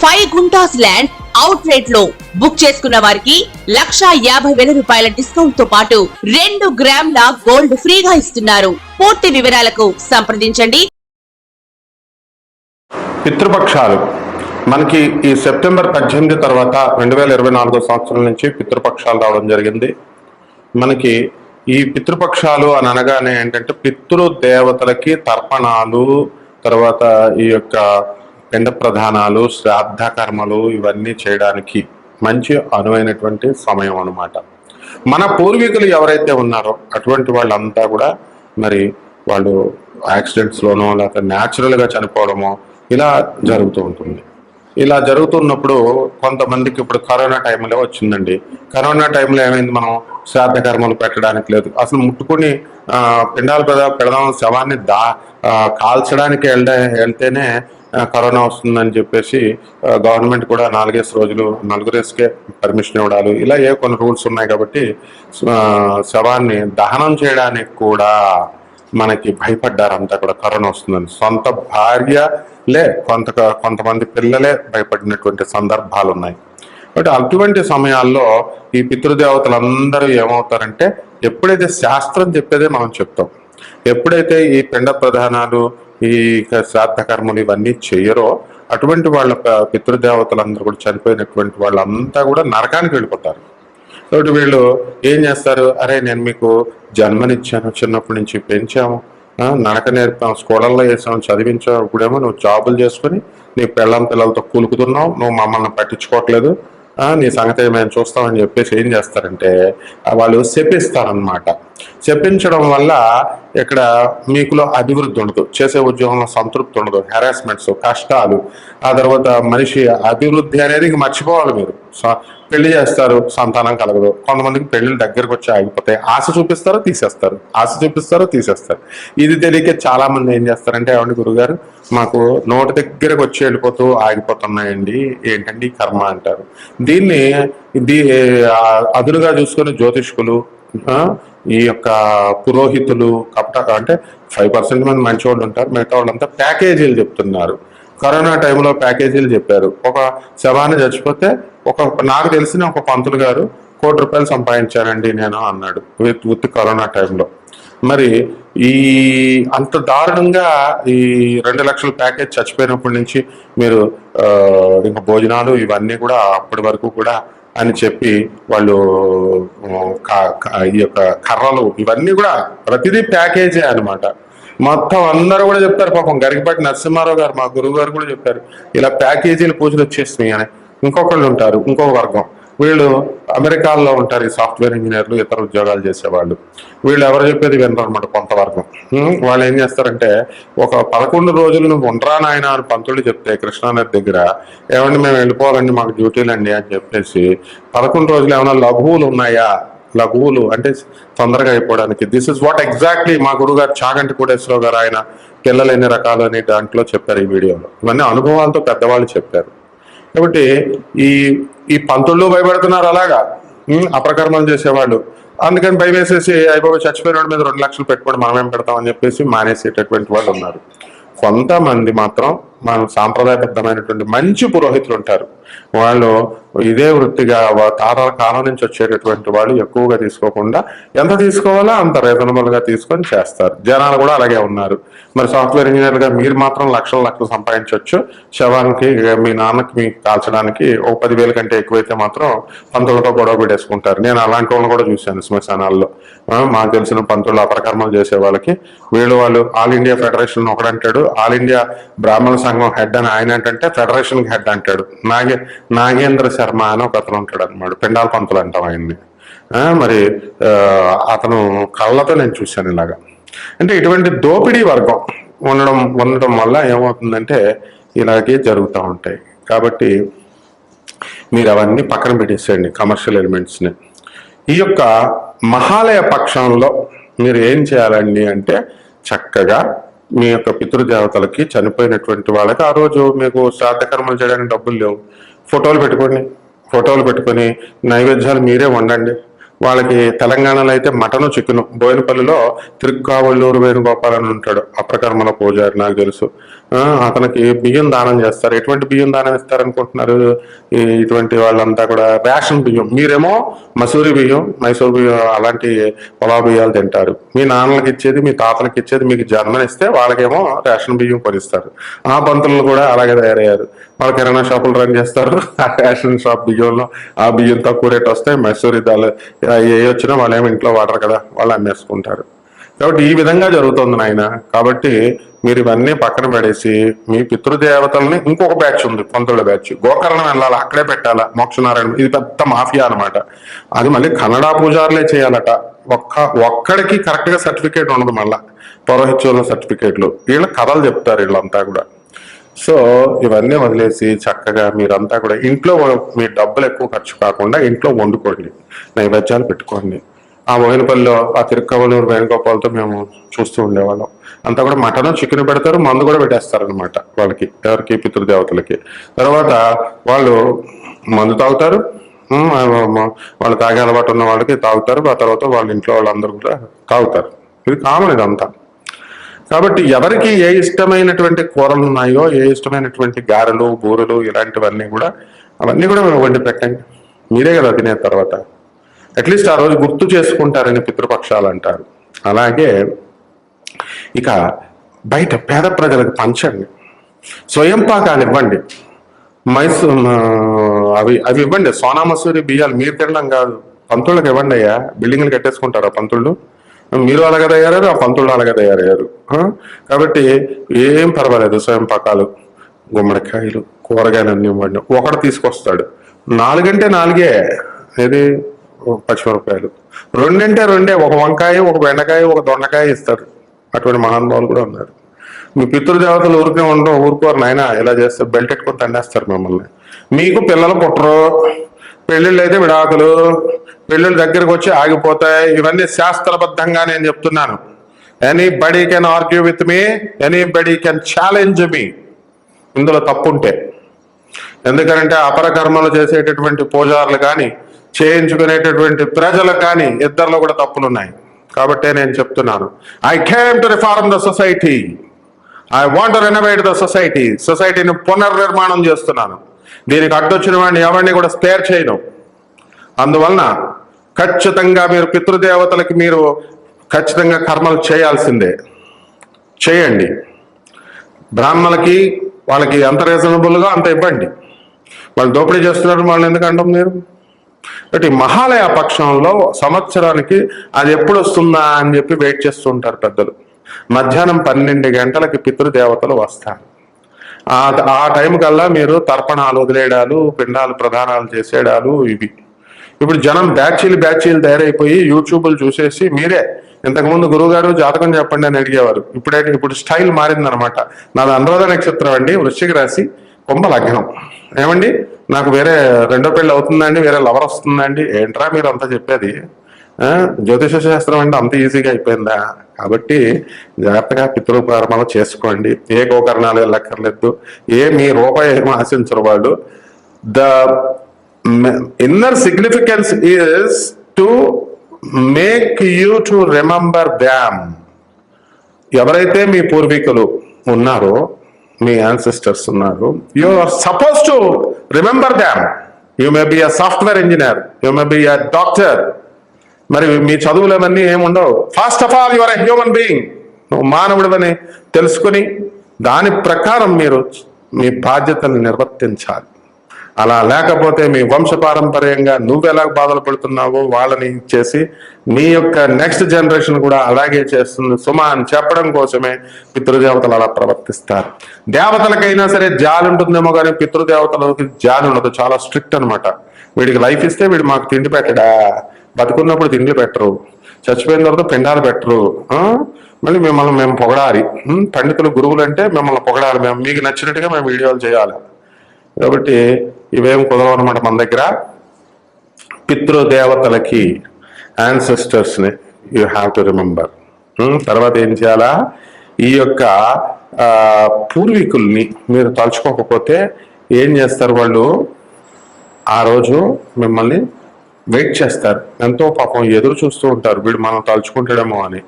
Five guntas land out రేట్లో book చేసుకున్న వారికి లక్షా యాభై వేల రూపాయల డిస్కౌంట్తో పాటు రెండు గ్రాముల గోల్డ్ ఫ్రీగా ఇస్తున్నారు. పూర్తి వివరాలకు సంప్రదించండి. పితృపక్షాలు. మనకి ఈ సెప్టెంబర్ పద్దెనిమిది తర్వాత రెండు వేల ఇరవై నాలుగో సంవత్సరం నుంచి పితృపక్షాలు రావడం జరిగింది. మనకి ఈ పితృపక్షాలు అని అనగానే ఏంటంటే పితృ దేవతలకి తర్పణాలు తర్వాత ఈ యొక్క పిండ ప్రధానాలు శ్రాద్ధ కర్మలు ఇవన్నీ చేయడానికి మంచి అనువైనటువంటి సమయం అన్నమాట. మన పూర్వీకులు ఎవరైతే ఉన్నారో అటువంటి వాళ్ళంతా కూడా మరి వాళ్ళు యాక్సిడెంట్స్లోనో లేకపోతే న్యాచురల్గా చనిపోవడమో ఇలా జరుగుతూ ఉంటుంది. ఇలా జరుగుతున్నప్పుడు కొంతమందికి ఇప్పుడు కరోనా టైంలో వచ్చిందండి. కరోనా టైంలో ఏమైంది మనం శ్రాద్ధ కర్మలు పెట్టడానికి లేదు. అసలు ముట్టుకుని పిండాలు పెద పెడదాం శవాన్ని దా కాల్చడానికి వెళ్ళ వెళ్తేనే కరోనా వస్తుందని చెప్పేసి గవర్నమెంట్ కూడా నాలుగేసి రోజులు నలుగురేసుకే పర్మిషన్ ఇవ్వడాలు. ఇలా ఏ కొన్ని రూల్స్ ఉన్నాయి కాబట్టి శవాన్ని దహనం చేయడానికి కూడా మనకి భయపడ్డారంతా కూడా కరోనా వస్తుందని. సొంత భార్యలే కొంత కొంతమంది పిల్లలే భయపడినటువంటి సందర్భాలు ఉన్నాయి కాబట్టి అటువంటి సమయాల్లో ఈ పితృదేవతలందరూ ఏమవుతారంటే ఎప్పుడైతే శాస్త్రం చెప్పేదే మనం చెప్తాం ఎప్పుడైతే ఈ పిండ ప్రధానాలు ఈ శ్రాద్ధకర్మలు ఇవన్నీ చెయ్యరో అటువంటి వాళ్ళ ప- పితృదేవతలందరూ కూడా చనిపోయినటువంటి వాళ్ళంతా కూడా నరకానికి వెళ్ళిపోతారు. కాబట్టి వీళ్ళు ఏం చేస్తారు? అరే నేను మీకు జన్మనిచ్చాను చిన్నప్పటి నుంచి పెంచాము. నడక నేర్పాం స్కూళ్ళల్లో వేసాము చదివించావు ఇప్పుడేమో నువ్వు జాబులు చేసుకుని నీ పెళ్ళం పిల్లలతో కూలుకుతున్నావు నువ్వు మమ్మల్ని పట్టించుకోవట్లేదు. నీ సంగతి మేము చూస్తామని చెప్పేసి ఏం చేస్తారంటే వాళ్ళు చెప్పిస్తారనమాట చెప్పించడం వల్ల ఇక్కడ మీకులో అభివృద్ధి ఉండదు. చేసే ఉద్యోగంలో సంతృప్తి ఉండదు. హెరాస్మెంట్స్ కష్టాలు ఆ తర్వాత మనిషి అభివృద్ధి అనేది మర్చిపోవాలి మీరు. స- పెళ్ళి చేస్తారు సంతానం కలగదు. కొంతమందికి పెళ్ళిళ్ళు దగ్గరకు వచ్చి ఆగిపోతాయి ఆశ చూపిస్తారో తీసేస్తారు. ఆశ చూపిస్తారో తీసేస్తారు. ఇది తెలియక చాలా మంది ఏం చేస్తారంటే ఏమండి గురుగారు మాకు నోటి దగ్గరకు వచ్చి వెళ్ళిపోతూ ఆగిపోతున్నాయండి. ఏంటండి కర్మ? అంటారు. దీన్ని దీ అదునుగా చూసుకుని జ్యోతిష్కులు ఈ యొక్క పురోహితులు కపట అంటే ఫైవ్ పర్సెంట్ మంది మంచి వాళ్ళు ఉంటారు మిగతా వాళ్ళంతా ప్యాకేజీలు చెప్తున్నారు. కరోనా టైంలో ప్యాకేజీలు చెప్పారు. ఒక శవాన్ని చచ్చిపోతే ఒక నాకు తెలిసిన ఒక పంతులు గారు కోటి రూపాయలు సంపాదించానండి నేను అన్నాడు విత్ విత్ కరోనా టైంలో. మరి ఈ అంత దారుణంగా ఈ రెండు లక్షల ప్యాకేజ్ చచ్చిపోయినప్పటి నుంచి మీరు ఇంకా భోజనాలు ఇవన్నీ కూడా అప్పటి వరకు కూడా అని చెప్పి వాళ్ళు ఈ యొక్క కర్రలు ఇవన్నీ కూడా ప్రతిదీ ప్యాకేజే అనమాట మొత్తం అందరూ కూడా చెప్తారు పాపం గరికపాటి నరసింహారావు గారు మా గురువు గారు కూడా చెప్పారు ఇలా ప్యాకేజీలు పూజలు వచ్చేసినాయి అని. ఇంకొకళ్ళు ఉంటారు ఇంకొక వర్గం. వీళ్ళు అమెరికాలో ఉంటారు ఈ సాఫ్ట్వేర్ ఇంజనీర్లు ఇతర ఉద్యోగాలు చేసేవాళ్ళు. వీళ్ళు ఎవరు చెప్పేది వినరు అనమాట కొంతవరకు. వాళ్ళు ఏం చేస్తారంటే ఒక పదకొండు రోజులు నువ్వు ఉండరా నాయన అని పంతులు చెప్తే కృష్ణానది దగ్గర ఏమండి మేము వెళ్ళిపోవాలండి మాకు డ్యూటీలు అండి అని చెప్పేసి పదకొండు రోజులు ఏమైనా లఘువులు ఉన్నాయా? లఘువులు అంటే తొందరగా అయిపోవడానికి. దిస్ ఇస్ వాట్ ఎగ్జాక్ట్లీ మా గురుగారు చాగంటి కోటేశ్వరరావు గారు ఆయన పిల్లలు ఎన్ని రకాలు అని దాంట్లో చెప్పారు ఈ వీడియోలో. ఇవన్నీ అనుభవాలతో పెద్దవాళ్ళు చెప్పారు. కాబట్టి ఈ ఈ పంతుళ్ళు భయపడుతున్నారు అలాగా? అప్రకర్మం చేసేవాళ్ళు. అందుకని భయం వేసేసి అయిపోయి చచ్చిపోయిన మీద రెండు లక్షలు పెట్టుకోండి మనమేం పెడతామని చెప్పేసి మానేసేటటువంటి వాళ్ళు ఉన్నారు. కొంతమంది మాత్రం మన సాంప్రదాయబద్ధమైనటువంటి మంచి పురోహితులు ఉంటారు. వాళ్ళు ఇదే వృత్తిగా తాతల కాలం నుంచి వచ్చేటటువంటి వాళ్ళు ఎక్కువగా తీసుకోకుండా ఎంత తీసుకోవాలో అంత రీజనబుల్గా తీసుకొని చేస్తారు. జనాలు కూడా అలాగే ఉన్నారు. మరి సాఫ్ట్వేర్ ఇంజనీర్గా మీరు మాత్రం లక్షల లక్షలు సంపాదించవచ్చు. శవానికి మీ నాన్నకి మీకు కాల్చడానికి ఒక పదివేల కంటే ఎక్కువైతే మాత్రం పంతులతో గొడవ పెట్టేసుకుంటారు. నేను అలాంటి వాళ్ళని కూడా చూశాను శ్మశానాల్లో. మాకు తెలిసిన పంతులు అపరకర్మలు చేసే వాళ్ళకి. వీళ్ళు వాళ్ళు all India federation ఒకడంటాడు. All India Brahmana Sangham head అని ఆయన ఏంటంటే ఫెడరేషన్ హెడ్ అంటాడు. నాగే నాగేంద్ర శర్మ అని ఒక అతను ఉంటాడు అనమాట పిండాల పంతులు అంటాం ఆయన్ని. మరి అతను కళ్ళతో నేను చూశాను ఇలాగా. అంటే ఇటువంటి దోపిడీ వర్గం ఉండడం ఉండడం వల్ల ఏమవుతుందంటే ఇలాగే జరుగుతూ ఉంటాయి. కాబట్టి మీరు అవన్నీ పక్కన పెట్టేసేయండి కమర్షియల్ ఎలిమెంట్స్ని. ఈ యొక్క మహాలయ పక్షంలో మీరు ఏం చేయాలండి అంటే చక్కగా మీ యొక్క పితృదేవతలకి చనిపోయినటువంటి వాళ్ళకి ఆ రోజు మీకు శ్రాద్ధకర్మలు చేయడానికి డబ్బులు లేవు. ఫోటోలు పెట్టుకోండి. ఫోటోలు పెట్టుకొని నైవేద్యాలు మీరే వండండి. వాళ్ళకి తెలంగాణలో అయితే మటను చికెను బోయినపల్లిలో తిరుక్కావళ్ళూరు వేణుగోపాలని ఉంటాడు అప్రకర్మల పూజారి నాకు తెలుసు. అతనికి బియ్యం దానం చేస్తారు. ఎటువంటి బియ్యం దానం ఇస్తారు అనుకుంటున్నారు ఈ ఇటువంటి వాళ్ళంతా కూడా రేషన్ బియ్యం. మీరేమో మసూరి బియ్యం మైసూర్ బియ్యం అలాంటి పొలా బియ్యాలు తింటారు. మీ నాన్నలకి ఇచ్చేది మీ తాతలకి ఇచ్చేది మీకు జన్మనిస్తే వాళ్ళకేమో రేషన్ బియ్యం కొనిస్తారు. ఆ పంతులు కూడా అలాగే తయారయ్యారు. వాళ్ళు కిరాణా షాపులు రన్ చేస్తారు? ఆ రేషన్ షాప్ బియ్యంలో ఆ బియ్యం తక్కువ రేట్ వస్తాయి మైసూరి దాల్ ఏ వచ్చినా వాళ్ళు ఏమి ఇంట్లో వాడరు కదా వాళ్ళు అమ్మేసుకుంటారు. కాబట్టి ఈ విధంగా జరుగుతుంది నాయన. కాబట్టి మీరు ఇవన్నీ పక్కన పడేసి మీ పితృదేవతల్ని ఇంకొక బ్యాచ్ ఉంది పంతుల బ్యాచ్. గోకర్ణం వెళ్ళాలి? అక్కడే పెట్టాలా? మోక్షనారాయణ ఇది పెద్ద మాఫియా అన్నమాట. అది మళ్ళీ కన్నడ పూజారులే చేయాలట. ఒక్క ఒక్కడికి కరెక్ట్గా సర్టిఫికేట్ ఉండదు మళ్ళా. పౌరోహిత్యంలో సర్టిఫికేట్లు. వీళ్ళ కథలు చెప్తారు వీళ్ళంతా కూడా. సో ఇవన్నీ వదిలేసి చక్కగా మీరంతా కూడా ఇంట్లో మీ డబ్బులు ఎక్కువ ఖర్చు కాకుండా ఇంట్లో వండుకోండి. నైవేద్యాలు పెట్టుకోండి. ఆ బోయినపల్లిలో ఆ తిరుక్కవలూరు వేణుగోపాలతో మేము చూస్తూ ఉండేవాళ్ళం. అంతా కూడా మటన్ చికెన్ పెడతారు మందు కూడా పెట్టేస్తారు అనమాట వాళ్ళకి ఎవరికి? పితృదేవతలకి. తర్వాత వాళ్ళు మందు తాగుతారు వాళ్ళు తాగే అలవాటు ఉన్న వాళ్ళకి తాగుతారు ఆ తర్వాత వాళ్ళ ఇంట్లో వాళ్ళందరూ కూడా తాగుతారు. ఇది కామన్ ఇదంతా. కాబట్టి ఎవరికి ఏ ఇష్టమైనటువంటి కూరలు ఉన్నాయో ఏ ఇష్టమైనటువంటి గారెలు బూరెలు ఇలాంటివన్నీ కూడా అవన్నీ కూడా వండి పెట్టండి. మీరే కదా తినే తర్వాత. అట్లీస్ట్ ఆ రోజు గుర్తు చేసుకుంటారని పితృపక్షాలు అంటారు. అలాగే ఇక బయట పేద ప్రజలకు పంచండి. స్వయం పాకాలు ఇవ్వండి. మైసూర్ అవి అవి ఇవ్వండి. సోనా మసూరి బియ్యాలు మీరు తినడం కాదు. పంతుళ్ళకి ఇవ్వండి అయ్యా. బిల్డింగ్లు కట్టేసుకుంటారా పంతుళ్ళు? మీరు అలాగే తయారయ్యారు ఆ పంతుళ్ళు అలాగే తయారయ్యారు. కాబట్టి ఏం పర్వాలేదు. స్వయం పాకాలు గుమ్మడికాయలు కూరగాయలు అన్ని ఇవ్వండి. ఒకటి తీసుకొస్తాడు. నాలుగంటే నాలుగే. ఏది? పచ్చిమిరపకాయలు. రెండంటే రెండే ఒక వంకాయ ఒక బెండకాయ ఒక దొండకాయ ఇస్తారు. అటువంటి మహానుభావులు కూడా ఉన్నారు. మీ పితృదేవతలు ఊరికే ఉండడం ఊరుకోరు నాయన. ఇలా చేస్తే బెల్ట్ ఎట్టుకొని తండేస్తారు మిమ్మల్ని. మీకు పిల్లలు పుట్టరు. పెళ్ళిళ్ళు అయితే విడాకులు. పెళ్ళిళ్ళ దగ్గరకు వచ్చి ఆగిపోతాయి. ఇవన్నీ శాస్త్రబద్ధంగా నేను చెప్తున్నాను. Anybody can argue with me anybody can challenge me ఇందులో తప్పుంటే. ఎందుకంటే అపర కర్మలు చేసేటటువంటి పూజారులు కానీ చేయించుకునేటటువంటి ప్రజలకు కానీ ఇద్దరిలో కూడా తప్పులు ఉన్నాయి కాబట్టే నేను చెప్తున్నాను. I came to reform the society I want renovate the society సొసైటీని పునర్నిర్మాణం చేస్తున్నాను. దీనికి అడ్డొచ్చిన వాడిని ఎవరిని కూడా స్పేర్ చేయను. అందువలన ఖచ్చితంగా మీరు పితృదేవతలకి మీరు ఖచ్చితంగా కర్మలు చేయాల్సిందే. చేయండి. బ్రాహ్మణులకి వాళ్ళకి ఎంత రీజనబుల్గా అంత ఇవ్వండి. వాళ్ళు దోపిడీ చేస్తున్నారు వాళ్ళు ఎందుకు అంటాం మీరు? కాబట్టి మహాలయ పక్షంలో సంవత్సరానికి అది ఎప్పుడు వస్తుందా అని చెప్పి వెయిట్ చేస్తుంటారు పెద్దలు. మధ్యాహ్నం పన్నెండు గంటలకి పితృదేవతలు వస్తారు. ఆ ఆ టైం కల్లా మీరు తర్పణాలు వదిలేయడాలు పిండాలు ప్రదానాలు చేసేయడాలు ఇవి. ఇప్పుడు జనం బ్యాచీలు బ్యాచీలు తయారైపోయి యూట్యూబ్లు చూసేసి మీరే ఇంతకుముందు గురువుగారు జాతకం చెప్పండి అని అడిగేవారు. ఇప్పుడే ఇప్పుడు స్టైల్ మారిందనమాట. నాది అనురాధ నక్షత్రం అండి వృశ్చిక రాశి కుంభ లగ్నం ఏమండి? నాకు వేరే రెండో పెళ్ళి అవుతుందండి వేరే లవర్ వస్తుందండి. ఏంట్రా మీరు అంతా చెప్పేది జ్యోతిష శాస్త్రం అంటే అంత ఈజీగా అయిపోయిందా? కాబట్టి జాగ్రత్తగా పితృకర్మలు చేసుకోండి. ఏ గోకరణాలు వెళ్ళక్కర్లేదు. ఏ మీ రూపాయి ఏమో ఆశించరు వాళ్ళు. The inner significance is to make you to remember them ఎవరైతే మీ పూర్వీకులు ఉన్నారో మీ యాన్సిస్టర్స్ ఉన్నారు you are suppose to remember them you may be a software engineer you may be a doctor మరి మీ చదువులు అవన్నీ ఏముండవు first of all your a human being నువ్వు మానవుడివని తెలుసుకుని దాని ప్రకారం మీరు మీ బాధ్యతను నిర్వర్తించాలి. అలా లేకపోతే మీ వంశపారంపర్యంగా నువ్వు బాధలు పడుతున్నావో వాళ్ళని ఇచ్చేసి నీ యొక్క నెక్స్ట్ జనరేషన్ కూడా అలాగే చేస్తుంది. సుమ అని చెప్పడం కోసమే పితృదేవతలు అలా ప్రవర్తిస్తారు. దేవతలకైనా సరే జాలి ఉంటుందేమో కానీ పితృదేవతలకి జాలి ఉండదు. చాలా స్ట్రిక్ట్ అనమాట వీడికి లైఫ్ ఇస్తే వీడు మాకు తిండి పెట్టడా? బతుకున్నప్పుడు తిండి పెట్టరు. చచ్చిపోయిన తర్వాత పిండాలు పెట్టరు. మళ్ళీ మిమ్మల్ని మేము పొగడాలి. పండితులు గురువులు అంటే మిమ్మల్ని పొగడాలి. మేము మీకు నచ్చినట్టుగా మేము వీడియోలు చేయాలి. కాబట్టి ఇవేం కుదరవు అనమాట మన దగ్గర? పితృదేవతలకి యాన్సెస్టర్స్ని యూ హ్యావ్ టు రిమెంబర్ తర్వాత ఏం చేయాలా? ఈ యొక్క పూర్వీకుల్ని మీరు తలుచుకోకపోతే ఏం చేస్తారు వాళ్ళు? ఆ రోజు మిమ్మల్ని వెయిట్ చేస్తారు. ఎంతో పాపం ఎదురు చూస్తూ ఉంటారు. వీడు మనం తలుచుకుంటాడేమో అని.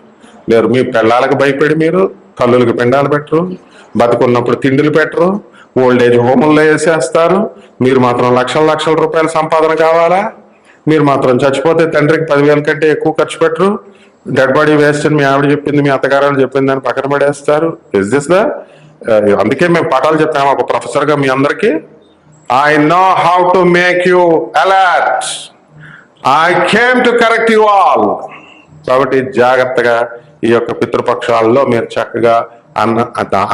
లేరు మీ పెళ్ళాలకు భయపడి మీరు తల్లులకి పిండాలు పెట్టరు బతుకున్నప్పుడు తిండిలు పెట్టరు ఓల్డ్ ఏజ్ హోముల్లో వేసేస్తారు. మీరు మాత్రం లక్షల లక్షల రూపాయల సంపాదన కావాలా? మీరు మాత్రం చచ్చిపోతే తండ్రికి పదివేల కంటే ఎక్కువ ఖర్చు పెట్టరు. డెడ్ బాడీ వేస్ట్ అని మీ ఆవిడ చెప్పింది మీ అత్తగారు చెప్పింది అని పక్కన పడేస్తారు. ఇస్ దిస్ ద అందుకే మేము పాఠాలు చెప్తాము ఒక ప్రొఫెసర్గా మీ అందరికీ. I know how to make you alert I came to correct you all కాబట్టి జాగ్రత్తగా ఈ యొక్క పితృపక్షాల్లో మీరు చక్కగా అన్న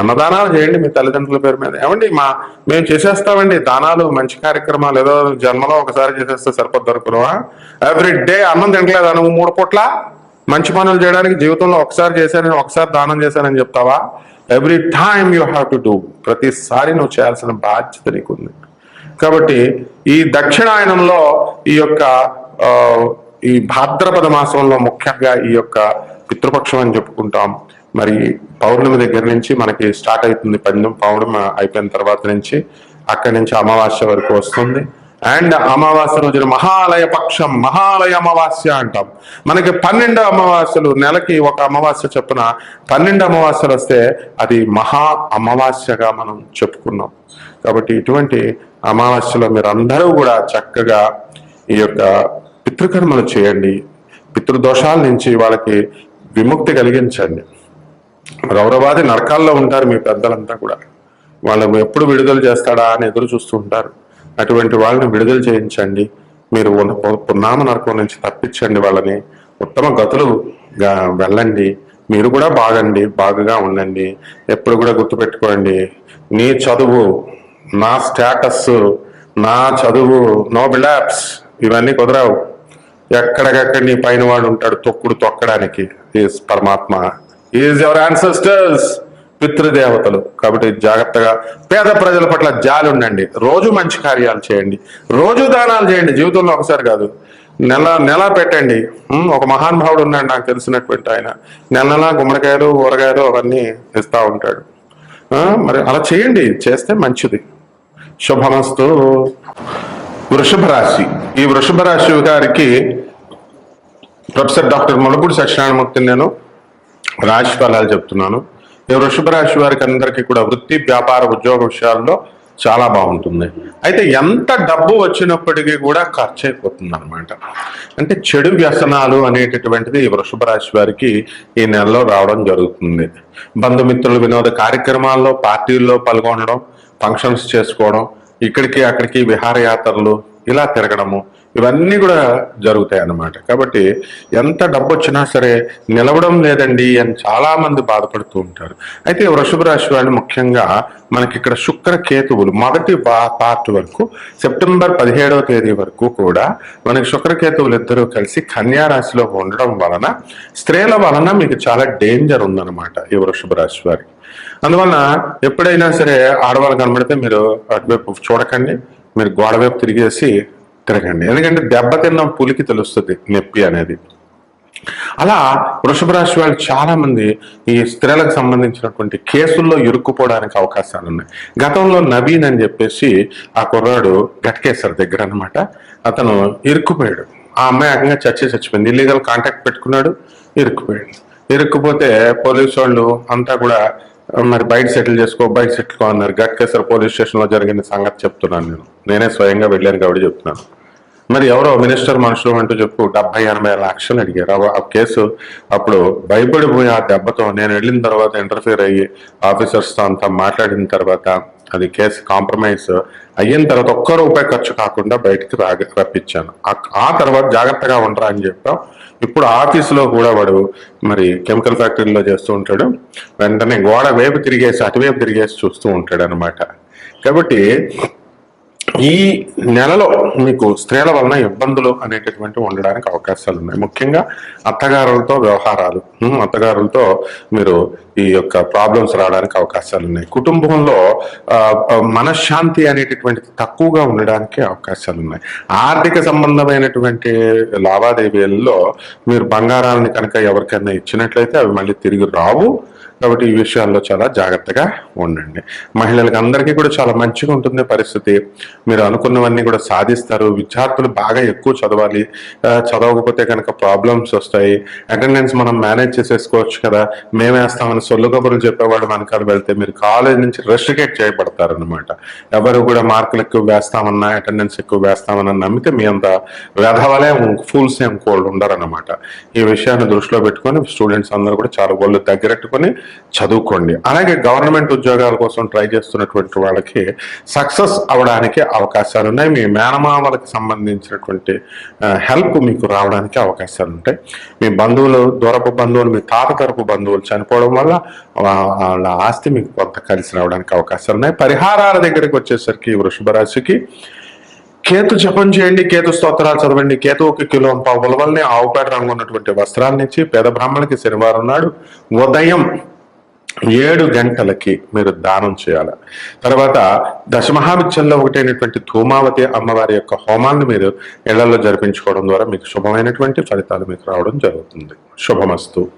అన్నదానాలు చేయండి మీ తల్లిదండ్రుల పేరు మీద. ఏమండి మా మేము చేసేస్తామండి దానాలు మంచి కార్యక్రమాలు ఏదో జన్మలో ఒకసారి చేసేస్తే సరిపోద్ది అనుకున్నావా ఎవ్రీ డే అన్నం తినట్లేదా నువ్వు? మూడు పూట్ల మంచి పనులు చేయడానికి జీవితంలో ఒకసారి చేశానని ఒకసారి దానం చేశానని చెప్తావా? Every time you have to do ప్రతిసారి నువ్వు చేయాల్సిన బాధ్యత నీకుంది. కాబట్టి ఈ దక్షిణాయనంలో ఈ యొక్క ఈ భాద్రపద మాసంలో ముఖ్యంగా ఈ యొక్క పితృపక్షం అని చెప్పుకుంటాం. మరి పౌర్ణమి దగ్గర నుంచి మనకి స్టార్ట్ అవుతుంది పందెం. పౌర్ణమి అయిపోయిన తర్వాత నుంచి అక్కడి నుంచి అమావాస్య వరకు వస్తుంది. అండ్ అమావాస్య రోజున మహాలయ పక్షం మహాలయ అమావాస్య అంటాం. మనకి పన్నెండు అమావాస్యలు నెలకి ఒక అమావాస్య చొప్పున పన్నెండు అమావాస్యలు వస్తే అది మహా అమావాస్యగా మనం చెప్పుకున్నాం. కాబట్టి ఇటువంటి అమావాస్యలో మీరు అందరూ కూడా చక్కగా ఈ యొక్క పితృకర్మలు చేయండి. పితృదోషాల నుంచి వాళ్ళకి విముక్తి కలిగించండి. రౌరవాది నరకాల్లో ఉంటారు మీ పెద్దలంతా కూడా. వాళ్ళని ఎప్పుడు విడుదల చేస్తాడా అని ఎదురు చూస్తూ ఉంటారు. అటువంటి వాళ్ళని విడుదల చేయించండి. మీరు పున్నామ నరకం నుంచి తప్పించండి వాళ్ళని. ఉత్తమ గతులుగా వెళ్ళండి. మీరు కూడా బాగండి బాగుగా ఉండండి. ఎప్పుడు కూడా గుర్తుపెట్టుకోండి. నీ చదువు నా స్టేటస్ నా చదువు నో బిలాప్స్ ఇవన్నీ కుదరావు. ఎక్కడికక్కడ నీ పైన వాడు ఉంటాడు తొక్కుడు తొక్కడానికి పరమాత్మ. ఈజ్ ఎవర్ యాన్సెస్టర్స్ పితృదేవతలు. కాబట్టి జాగ్రత్తగా పేద ప్రజల పట్ల జాలి ఉండండి. రోజు మంచి కార్యాలు చేయండి. రోజు దానాలు చేయండి. జీవితంలో ఒకసారి కాదు. నెల నెల పెట్టండి. ఒక మహానుభావుడు ఉన్నాడు నాకు తెలిసినటువంటి ఆయన. నెల నెల గుమ్మడికాయలు ఊరగాయలు అవన్నీ ఇస్తా ఉంటాడు. మరి అలా చేయండి. చేస్తే మంచిది. శుభమస్తు. వృషభ రాశి. ఈ వృషభ రాశి గారికి ప్రొఫెసర్ డాక్టర్ ములపూడి సత్యనారాయణమూర్తిని నేను రాశి ఫలాలు చెప్తున్నాను. ఈ వృషభ రాశి వారికి అందరికీ కూడా వృత్తి వ్యాపార ఉద్యోగ విషయాల్లో చాలా బాగుంటుంది. అయితే ఎంత డబ్బు వచ్చినప్పటికీ కూడా ఖర్చు అయిపోతుంది అనమాట అంటే చెడు వ్యసనాలు అనేటటువంటిది ఈ వృషభ రాశి వారికి ఈ నెలలో రావడం జరుగుతుంది. బంధుమిత్రులు వినోద కార్యక్రమాల్లో పార్టీల్లో పాల్గొనడం ఫంక్షన్స్ చేసుకోవడం ఇక్కడికి అక్కడికి విహారయాత్రలు ఇలా తిరగడము ఇవన్నీ కూడా జరుగుతాయి అన్నమాట. కాబట్టి ఎంత డబ్బు వచ్చినా సరే నిలవడం లేదండి అని చాలామంది బాధపడుతూ ఉంటారు. అయితే వృషభ రాశి వాళ్ళు ముఖ్యంగా మనకి ఇక్కడ శుక్ర కేతువులు మొదటి పార్ట్ వరకు సెప్టెంబర్ పదిహేడవ తేదీ వరకు కూడా మనకి శుక్రకేతువులు ఇద్దరూ కలిసి కన్యారాశిలో ఉండడం వలన స్త్రీల వలన మీకు చాలా డేంజర్ ఉందన్నమాట ఈ వృషభ రాశి వారికి. అందువలన ఎప్పుడైనా సరే ఆడవాళ్ళు కనబడితే మీరు అటువైపు చూడకండి. మీరు గోడవైపు తిరిగేసి తిరగండి ఎందుకంటే దెబ్బతిన్న పులికి తెలుస్తుంది నొప్పి అనేది. అలా వృషభ రాశి వాళ్ళు చాలా మంది ఈ స్త్రీలకు సంబంధించినటువంటి కేసుల్లో ఇరుక్కుపోవడానికి అవకాశాలు ఉన్నాయి. గతంలో నవీన్ అని చెప్పేసి ఆ కుర్రాడు గట్కేశ్వర్ దగ్గర అన్నమాట. అతను ఇరుక్కుపోయాడు. ఆ అమ్మాయి ఏకంగా చచ్చి చచ్చిపోయింది. ఇల్లీగల్ కాంటాక్ట్ పెట్టుకున్నాడు ఇరుక్కుపోయాడు. ఇరుక్కుపోతే పోలీసు వాళ్ళు అంతా కూడా మరి బయట సెటిల్ చేసుకో బయట సెటిల్ కో అన్నారు. గట్కేసర్ పోలీస్ స్టేషన్లో జరిగిన సంగతి చెప్తున్నాను నేను. నేనే స్వయంగా వెళ్ళాను కాబట్టి చెప్తున్నాను. మరి ఎవరో మినిస్టర్ మనుషులు అంటూ చెప్పు డెబ్బై ఎనభై లక్షలు అడిగారు. ఆ- కేసు అప్పుడు భయపడిపోయి ఆ దెబ్బతో నేను వెళ్ళిన తర్వాత ఇంటర్ఫీర్ అయ్యి ఆఫీసర్స్తో అంతా మాట్లాడిన తర్వాత అది కేసు కాంప్రమైజ్ అయిన తర్వాత ఒక్క రూపాయి ఖర్చు కాకుండా బయటికి రాగ రప్పించాను. ఆ- తర్వాత జాగ్రత్తగా ఉండరా అని చెప్పాం. ఇప్పుడు ఆఫీసులో కూడా వాడు మరి కెమికల్ ఫ్యాక్టరీలో చేస్తూ ఉంటాడు. వెంటనే గోడ వైపు తిరిగేసి అటువైపు తిరిగేసి చూస్తూ ఉంటాడు అనమాట కాబట్టి ఈ నెలలో మీకు స్త్రీల వలన ఇబ్బందులు అనేటటువంటి ఉండడానికి అవకాశాలు ఉన్నాయి. ముఖ్యంగా అత్తగారులతో వ్యవహారాలు. అత్తగారులతో మీరు ఈ యొక్క ప్రాబ్లమ్స్ రావడానికి అవకాశాలు ఉన్నాయి. కుటుంబంలో మనశ్శాంతి అనేటటువంటిది తక్కువగా ఉండడానికి అవకాశాలు ఉన్నాయి. ఆర్థిక సంబంధమైనటువంటి లావాదేవీలలో మీరు బంగారాన్ని కనుక ఎవరికైనా ఇచ్చినట్లయితే అవి మళ్ళీ తిరిగి రావు. కాబట్టి ఈ విషయాల్లో చాలా జాగ్రత్తగా ఉండండి. మహిళలకు అందరికీ కూడా చాలా మంచిగా ఉంటుంది పరిస్థితి. మీరు అనుకున్నవన్నీ కూడా సాధిస్తారు. విద్యార్థులు బాగా ఎక్కువ చదవాలి. చదవకపోతే కనుక ప్రాబ్లమ్స్ వస్తాయి. అటెండెన్స్ మనం మేనేజ్ చేసేసుకోవచ్చు కదా. మేమేస్తామని సొల్లు కబుర్లు చెప్పేవాడు వెనకాల వెళ్తే మీరు కాలేజ్ నుంచి రెస్ట్రికేట్ చేయబడతారు అనమాట ఎవరు కూడా మార్కులు ఎక్కువ వేస్తామన్నా అటెండెన్స్ ఎక్కువ వేస్తామని నమ్మితే మీ అంత వెధవలే ఫూల్స్ ఏం కోల్డ్ ఉండరన్నమాట. ఈ విషయాన్ని దృష్టిలో పెట్టుకొని స్టూడెంట్స్ అందరూ కూడా చాలా ఒళ్ళు దగ్గరెట్టుకొని చదువుకోండి. అలాగే గవర్నమెంట్ ఉద్యోగాల కోసం ట్రై చేస్తున్నటువంటి వాళ్ళకి సక్సెస్ అవడానికి అవకాశాలు ఉన్నాయి మీ మేనమామలకు సంబంధించినటువంటి హెల్ప్ మీకు రావడానికి అవకాశాలు ఉంటాయి మీ బంధువులు దూరపు బంధువులు మీ తాత తరపు బంధువులు చనిపోవడం వల్ల వాళ్ళ ఆస్తి మీకు కొంత కలిసి రావడానికి అవకాశాలు ఉన్నాయి పరిహారాల దగ్గరికి వచ్చేసరికి వృషభ రాశికి కేతు జపం చేయండి కేతు స్తోత్రాలు చదవండి కేతు ఒక కిలో పావుల వల్లనే ఆవుపేట రంగు ఉన్నటువంటి వస్త్రాలనిచ్చి పేద బ్రాహ్మణులకి శనివారం నాడు ఉదయం ఏడు గంటలకి మీరు దానం చేయాలి. తర్వాత దశమహామిత్యంలో ఒకటైనటువంటి ధూమావతి అమ్మవారి యొక్క హోమాన్ని మీరు ఇళ్ళలో జరిపించుకోవడం ద్వారా మీకు శుభమైనటువంటి ఫలితాలు మీకు రావడం జరుగుతుంది. శుభమస్తు.